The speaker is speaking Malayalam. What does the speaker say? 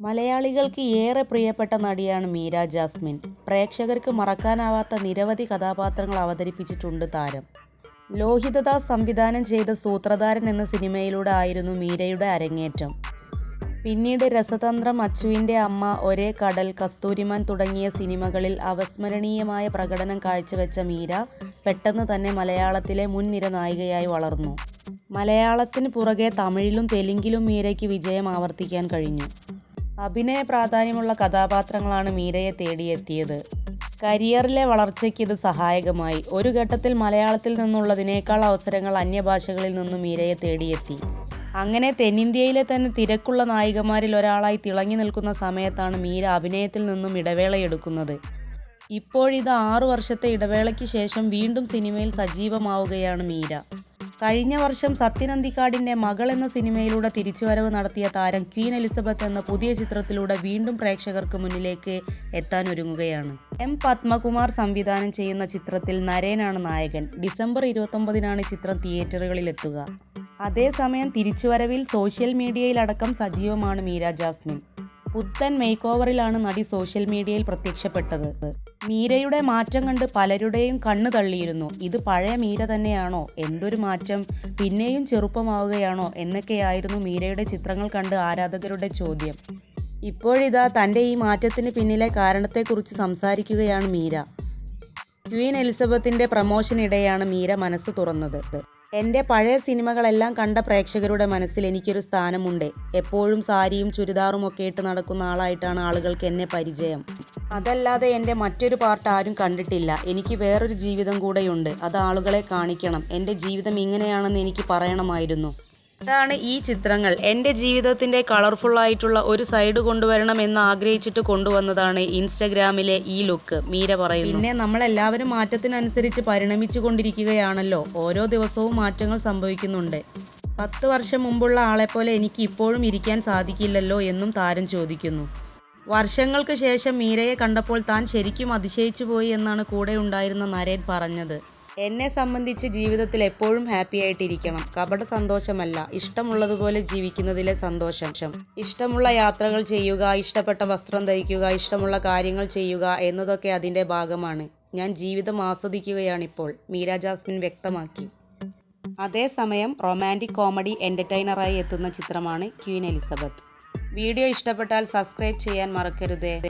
മലയാളികൾക്ക് ഏറെ പ്രിയപ്പെട്ട നടിയാണ് മീര ജാസ്മിൻ. പ്രേക്ഷകർക്ക് മറക്കാനാവാത്ത നിരവധി കഥാപാത്രങ്ങൾ അവതരിപ്പിച്ചിട്ടുണ്ട് താരം. ലോഹിതദാസ് സംവിധാനം ചെയ്ത സൂത്രധാരൻ എന്ന സിനിമയിലൂടെ ആയിരുന്നു മീരയുടെ അരങ്ങേറ്റം. പിന്നീട് രസതന്ത്രം അച്ചുവിന്റെ അമ്മ ഒരേ കടൽ കസ്തൂരിമാൻ തുടങ്ങിയ സിനിമകളിൽ അവസ്മരണീയമായ പ്രകടനം കാഴ്ചവെച്ച മീര പെട്ടെന്ന് തന്നെ മലയാളത്തിലെ മുൻനിര നായികയായി വളർന്നു. മലയാളത്തിന് പുറകെ തമിഴിലും തെലുങ്കിലും മീരയ്ക്ക് വിജയം ആവർത്തിക്കാൻ കഴിഞ്ഞു. അഭിനയ പ്രാധാന്യമുള്ള കഥാപാത്രങ്ങളാണ് മീരയെ തേടിയെത്തിയത്. കരിയറിലെ വളർച്ചയ്ക്ക് ഇത് സഹായകമായി. ഒരു ഘട്ടത്തിൽ മലയാളത്തിൽ നിന്നുള്ളതിനേക്കാൾ അവസരങ്ങൾ അന്യഭാഷകളിൽ നിന്നും മീരയെ തേടിയെത്തി. അങ്ങനെ തെന്നിന്ത്യയിലെ തന്നെ തിരക്കുള്ള നായികമാരിൽ ഒരാളായി തിളങ്ങി നിൽക്കുന്ന സമയത്താണ് മീര അഭിനയത്തിൽ നിന്നും ഇടവേളയെടുക്കുന്നത് ഇപ്പോഴിത് ആറു വർഷത്തെ ഇടവേളയ്ക്ക് ശേഷം വീണ്ടും സിനിമയിൽ സജീവമാവുകയാണ് മീര. കഴിഞ്ഞ വർഷം സത്യനന്ദിക്കാടിന്റെ മകൾ എന്ന സിനിമയിലൂടെ തിരിച്ചുവരവ് നടത്തിയ താരം ക്വീൻ എലിസബത്ത് എന്ന പുതിയ ചിത്രത്തിലൂടെ വീണ്ടും പ്രേക്ഷകർക്ക് മുന്നിലേക്ക് എത്താൻ ഒരുങ്ങുകയാണ്. എം പത്മകുമാർ സംവിധാനം ചെയ്യുന്ന ചിത്രത്തിൽ നരേനാണ് നായകൻ. ഡിസംബർ ഇരുപത്തൊമ്പതിനാണ് ചിത്രം തിയേറ്ററുകളിൽ എത്തുക. അതേസമയം തിരിച്ചുവരവിൽ സോഷ്യൽ മീഡിയയിലടക്കം സജീവമാണ് മീര ജാസ്മിൻ. പുത്തൻ മേക്ക് ഓവറിലാണ് നടി സോഷ്യൽ മീഡിയയിൽ പ്രത്യക്ഷപ്പെട്ടത്. മീരയുടെ മാറ്റം കണ്ട് പലരുടെയും കണ്ണു തള്ളിയിരുന്നു. ഇത് പഴയ മീര തന്നെയാണോ? എന്തൊരു മാറ്റം? പിന്നെയും ചെറുപ്പമാവുകയാണോ? എന്നൊക്കെയായിരുന്നു മീരയുടെ ചിത്രങ്ങൾ കണ്ട് ആരാധകരുടെ ചോദ്യം. ഇപ്പോഴിതാ തന്റെ ഈ മാറ്റത്തിന് പിന്നിലെ കാരണത്തെക്കുറിച്ച് സംസാരിക്കുകയാണ് മീര. ക്വീൻ എലിസബത്തിന്റെ പ്രമോഷനിടെയാണ് മീര മനസ്സ് തുറന്നത്. എന്റെ പഴയ സിനിമകളെല്ലാം കണ്ട പ്രേക്ഷകരുടെ മനസ്സിൽ എനിക്കൊരു സ്ഥാനമുണ്ട്. എപ്പോഴും സാരിയും ചുരിദാറും ഒക്കെ ഇട്ട് നടക്കുന്ന ആളായിട്ടാണ് ആളുകൾക്ക് എന്നെ പരിചയം. അതല്ലാതെ എന്റെ മറ്റൊരു പാർട്ട് ആരും കണ്ടിട്ടില്ല. എനിക്ക് വേറൊരു ജീവിതം കൂടെയുണ്ട്. അത് ആളുകളെ കാണിക്കണം. എന്റെ ജീവിതം ഇങ്ങനെയാണെന്ന് എനിക്ക് പറയണമായിരുന്നു. ഇതാണ് ഈ ചിത്രങ്ങൾ. എന്റെ ജീവിതത്തിന്റെ കളർഫുൾ ആയിട്ടുള്ള ഒരു സൈഡ് കൊണ്ടുവരണം എന്ന് ആഗ്രഹിച്ചിട്ട് കൊണ്ടുവന്നതാണ് ഇൻസ്റ്റഗ്രാമിലെ ഈ ലുക്ക് മീര പറയുന്നു. പിന്നെ നമ്മളെല്ലാവരും മാറ്റത്തിനനുസരിച്ച് പരിണമിച്ചു കൊണ്ടിരിക്കുകയാണല്ലോ ഓരോ ദിവസവും മാറ്റങ്ങൾ സംഭവിക്കുന്നുണ്ട്. പത്ത് വർഷം മുമ്പുള്ള ആളെപ്പോലെ എനിക്ക് ഇപ്പോഴും ഇരിക്കാൻ സാധിക്കില്ലല്ലോ എന്നും താരം ചോദിക്കുന്നു. വർഷങ്ങൾക്ക് ശേഷം മീരയെ കണ്ടപ്പോൾ താൻ ശരിക്കും അതിശയിച്ചു പോയി എന്നാണ് കൂടെ ഉണ്ടായിരുന്ന നരേൻ പറഞ്ഞത്. എന്നെ സംബന്ധിച്ച് ജീവിതത്തിൽ എപ്പോഴും ഹാപ്പി ആയിട്ടിരിക്കണം. കപട സന്തോഷമല്ല. ഇഷ്ടമുള്ളതുപോലെ ജീവിക്കുന്നതിലെ സന്തോഷം. ഇഷ്ടമുള്ള യാത്രകൾ ചെയ്യുക ഇഷ്ടപ്പെട്ട വസ്ത്രം ധരിക്കുക ഇഷ്ടമുള്ള കാര്യങ്ങൾ ചെയ്യുക എന്നതൊക്കെ അതിന്റെ ഭാഗമാണ്. ഞാൻ ജീവിതം ആസ്വദിക്കുകയാണിപ്പോൾ മീര ജാസ്മിൻ വ്യക്തമാക്കി. അതേസമയം റൊമാന്റിക് കോമഡി എന്റർടൈനറായി എത്തുന്ന ചിത്രമാണ് ക്വീൻ എലിസബത്ത്. വീഡിയോ ഇഷ്ടപ്പെട്ടാൽ സബ്സ്ക്രൈബ് ചെയ്യാൻ മറക്കരുതേ.